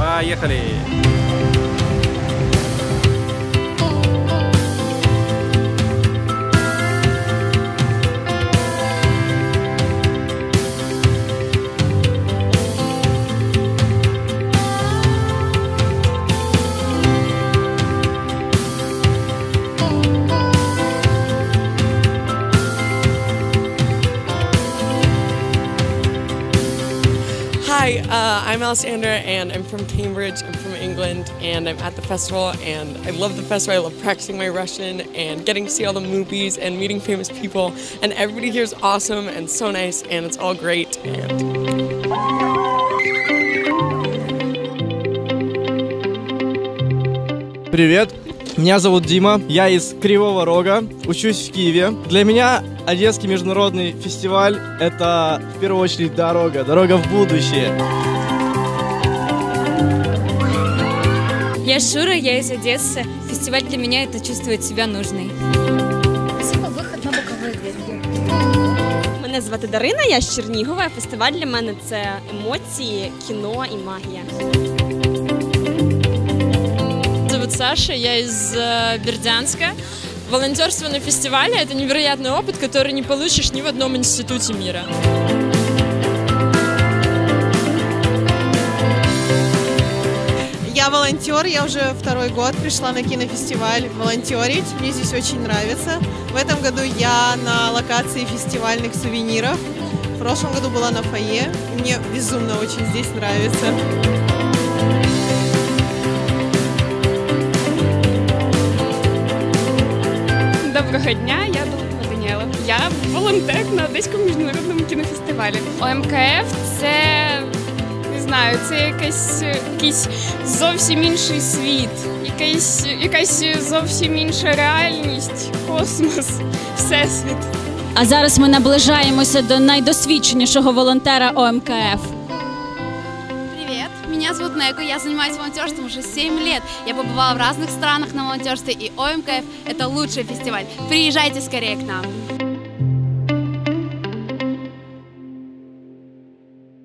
Поехали! Hi, uh, I'm Alexander, and I'm from Cambridge. I'm from England, and I'm at the festival. And I love the festival. I love practicing my Russian and getting to see all the movies and meeting famous people. And everybody here is awesome and so nice, and it's all great. And Привет, меня зовут Дима, я из Кривого Рога, учусь в Киеве. Для меня Одесский международный фестиваль – это в первую очередь дорога, дорога в будущее. Я Шура, я из Одессы. Фестиваль для меня это чувствовать себя нужной. Спасибо, виход на боковий двір. Мене звати Дарина, я з Чернігова. Фестиваль для мене це емоції, кіно і магія. зовут Саша, я из э, Бердянска. Волонтерство на фестивале – это невероятный опыт, который не получишь ни в одном институте мира. Я волонтер, я уже второй год пришла на кинофестиваль волонтерить. Мне здесь очень нравится. В этом году я на локации фестивальных сувениров. В прошлом году была на фойе. Мне безумно очень здесь нравится. Доброго дня, я Долгова Даніела. Я волонтер на Одеському міжнародному кінофестивалі. ОМКФ це не знаю, це якась, якийсь зовсім інший світ, якась, якась зовсім інша реальність, космос, всесвіт. А зараз ми наближаємося до найдосвідченішого волонтера ОМКФ. Меня зовут Нега, я занимаюсь волонтерством уже 7 лет. Я побывала в разных странах на волонтерстве, и ОМКФ – это лучший фестиваль. Приезжайте скорее к нам.